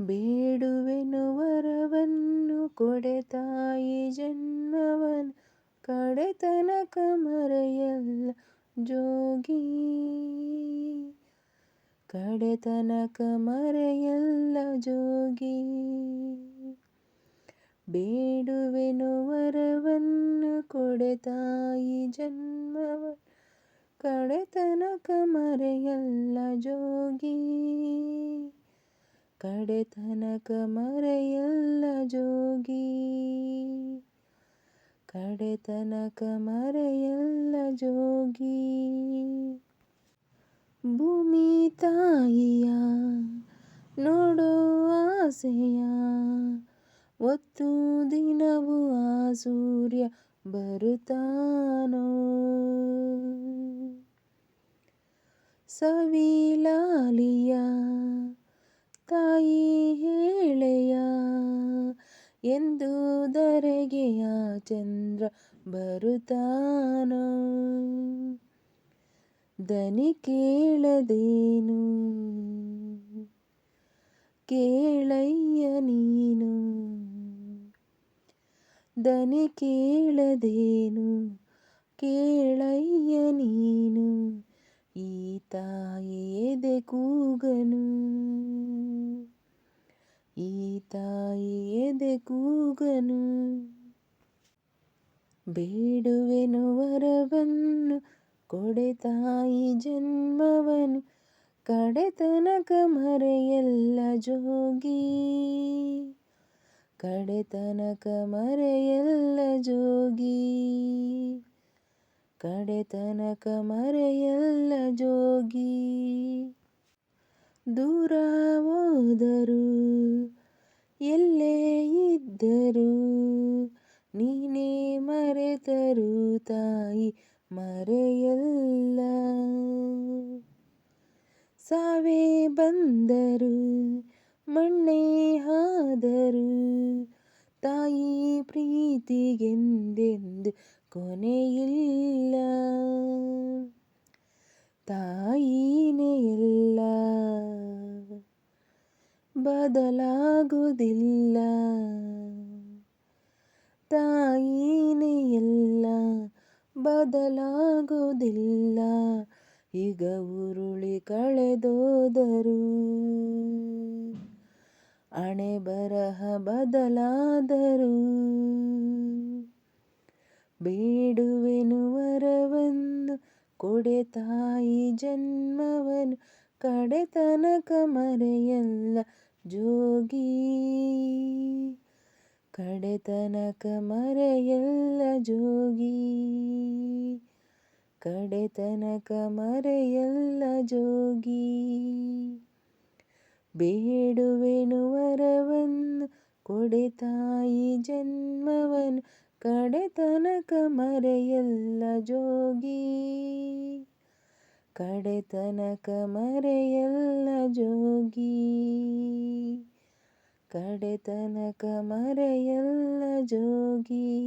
ಬೇಡುವೆನು ವರವನ್ನು ಕೊಡೆ ತಾಯಿ ಜನ್ಮವನು ಕಡೆತನಕ ಮರೆಯಲ್ಲ ಜೋಗಿ. ಕಡೆತನಕ ಮರೆಯಲ್ಲ ಜೋಗಿ. ಬೇಡುವೆನು ವರವನ್ನು ಕೊಡೆ ತಾಯಿ ಜನ್ಮವ ಕಡೆತನಕ ಮರೆಯಲ್ಲ ಜೋಗಿ. ಕಡೆತನಕ ಮರೆಯಲ್ಲ ಜೋಗಿ. ಕಡೆತನಕ ಮರೆಯಲ್ಲ ಜೋಗಿ. ಭೂಮಿ ತಾಯಿಯ ನೋಡೋ ಆಸೆಯ, ಒತ್ತು ದಿನವೂ ಆ ಸೂರ್ಯ ಬರುತ್ತಾನೋ. ಸವಿಲಾಲಿಯ ತಾಯಿ ಹೇಳೆಯ? ಎಂದು ದರೆಗೆಯ ಚಂದ್ರ ಬರುತ್ತಾನೋ? ದನಿ ಕೇಳದೇನು? ಕೇಳಯ್ಯ ನೀನು? ದನಿ ಕೇಳದೇನು? ಕೇಳಯ್ಯ ನೀನು? ಈ ತಾಯಿ ಎದೆ ಕೂಗನು? ಈ ತಾಯಿ ಎದೆ ಕೂಗನು. ಬೇಡುವೆನು ವರವನ್ನು ಕೊಡೆ ತಾಯಿ ಜನ್ಮವನು. ಕಡೆತನಕ ಮರೆಯಲ್ಲ ಜೋಗಿ. ಕಡೆತನಕ ಮರೆಯಲ್ಲ ಜೋಗಿ. ಕಡೆತನಕ ಮರೆಯಲ್ಲ ಜೋಗಿ. ದೂರ ಹೋದರು ಎಲ್ಲೇ ಇದ್ದರು ನೀನೇ ಮರೆತರು ತಾಯಿ ಮರೆಯಲ್ಲ. ಸಾವೇ ಬಂದರು, ಮಣ್ಣೇ ಆದರು ತಾಯಿ ಪ್ರೀತಿಗೆಂದೆಂದು ಕೊನೆಯಿಲ್ಲ ತಾಯಿನೇ ಎಲ್ಲ ಬದಲಾಗುವುದಿಲ್ಲ. ತಾಯಿನೇ ಎಲ್ಲ ಬದಲಾಗುವುದಿಲ್ಲ. ಈಗ ಉರುಳಿ ಕಳೆದೋದರು ಅಣೆ ಬರಹ ಬದಲಾದರು ಬೇಡುವೆನು ವರವನ್ನು ಕೊಡೆ ತಾಯಿ ಜನ್ಮವನು ಕಡೆತನಕ ಮರೆಯಲ್ಲ ಜೋಗಿ. ಕಡೆತನಕ ಮರೆಯಲ್ಲ ಜೋಗಿ. ಕಡೆತನಕ ಮರೆಯಲ್ಲ ಜೋಗಿ. ಬೇಡುವೆನು ವರವನ್ನು ಕೊಡೆ ತಾಯಿ ಜನ್ಮವನು ಕಡೆತನಕ ಮರೆಯಲ್ಲ ಜೋಗಿ. ಕಡೆತನಕ ಮರೆಯಲ್ಲ ಜೋಗಿ. ಕಡೆತನಕ ಮರೆಯಲ್ಲ ಜೋಗಿ.